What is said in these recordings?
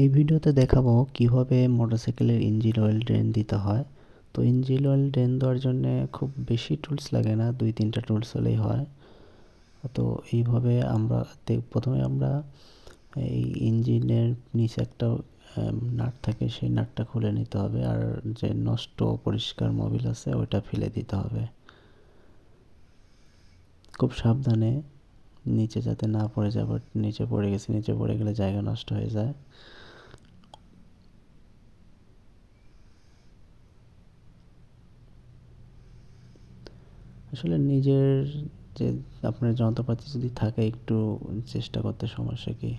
এই ভিডিওতে দেখাবো কীভাবে মোটরসাইকেলের ইঞ্জিন অয়েল ড্রেন দিতে হয়। তো ইঞ্জিন অয়েল ড্রেন দেওয়ার জন্য খুব বেশি টুলস লাগে না, দুই তিনটা টুলস হলেই হয়। তো এইভাবে আমরা প্রথমে আমরা এই ইঞ্জিনের নিচে একটা নাট থাকে, সেই নাটটা খুলে নিতে হবে। আর যে নষ্ট পরিষ্কার মোবিল আছে, ওইটা ফেলে দিতে হবে। খুব সাবধানে নিচে যাতে না পড়ে যায়, বাট নিচে পড়ে গেছে, নিচে পড়ে গেলে জায়গা নষ্ট হয়ে যায়। আসলে নিজের যে আপনার যন্ত্রপাতি যদি থাকে একটু চেষ্টা করতে সমস্যা কি?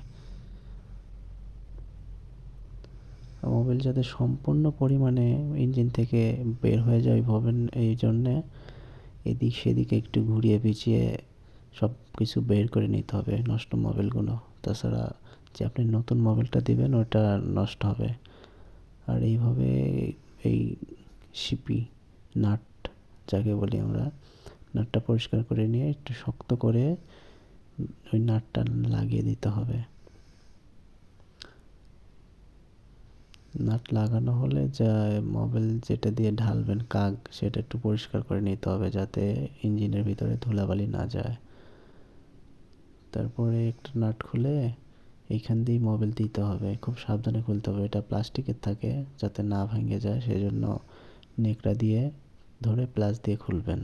মোবাইল যাতে সম্পূর্ণ পরিমাণে ইঞ্জিন থেকে বের হয়ে যায় ওইভাবে এই জন্যে এদিক সেদিকে একটু ঘুরিয়ে পিছিয়ে সব কিছু বের করে নিতে হবে নষ্ট মোবাইলগুলো। তাছাড়া যে আপনি নতুন মোবাইলটা দিবেন ওটা নষ্ট হবে। আর এইভাবে এই সিপি নাট, যাকে বলি আমরা নাটটা পরিষ্কার করে নিয়ে একটু শক্ত করে ওই নাটটা লাগিয়ে দিতে হবে। নাট লাগানো হলে যা মোবিল যেটা দিয়ে ঢালবেন কাক, সেটা একটু পরিষ্কার করে নিতে হবে যাতে ইঞ্জিনের ভিতরে ধুলাবালি না যায়। তারপরে একটা নাট খুলে এইখান দিয়েই মোবিল দিতে হবে। খুব সাবধানে খুলতে হবে, এটা প্লাস্টিকের থাকে, যাতে না ভেঙে যায়, সেজন্য নেকড়া দিয়ে ধরে প্লাস দিয়ে খুলবেন।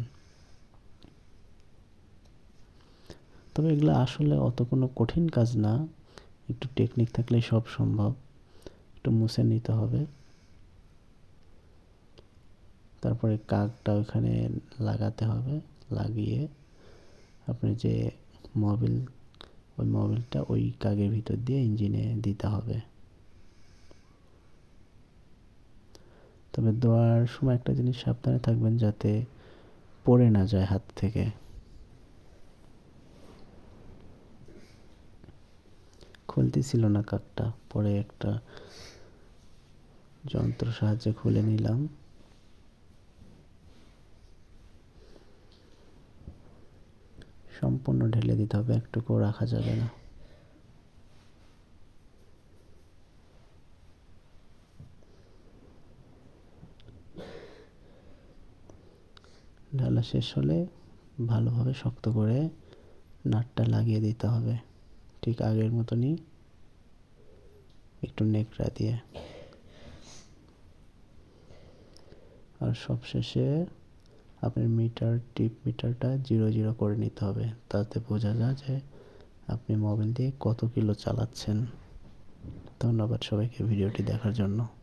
তবে এগুলো আসলে অত কোনো কঠিন কাজ না। একটু টেকনিক থাকলে সব সম্ভব। একটু মুছে নিতে হবে। তারপরে কাকটা ওইখানে লাগাতে হবে, লাগিয়ে আপনি যে মোবিল ওই মোবিলটা ওই কাগের ভিতর দিয়ে ইঞ্জিনে দিতে হবে। তবে দেওয়ার সময় একটা জিনিস সাবধানে থাকবেন যাতে পড়ে না যায় হাত থেকে। খুলতেছিল না কাকটা। পরে একটা যন্ত্র সাহায্যে খুলে নিলাম। সম্পূর্ণ ঢেলে দিতে হবে, একটুকুও রাখা যাবে না। ঢালা শেষ হলে ভালোভাবে শক্ত করে নাটটা লাগিয়ে দিতে হবে। ঠিক আগের মতনই একটু নেকড়া দিয়ে। আর সবশেষে আপনার মিটার, টিপ মিটারটা জিরো জিরো করে নিতে হবে। তাতে বোঝা যায় যে আপনি মোবাইল দিয়ে কত কিলো চালাচ্ছেন। ধন্যবাদ সবাইকে ভিডিওটি দেখার জন্য।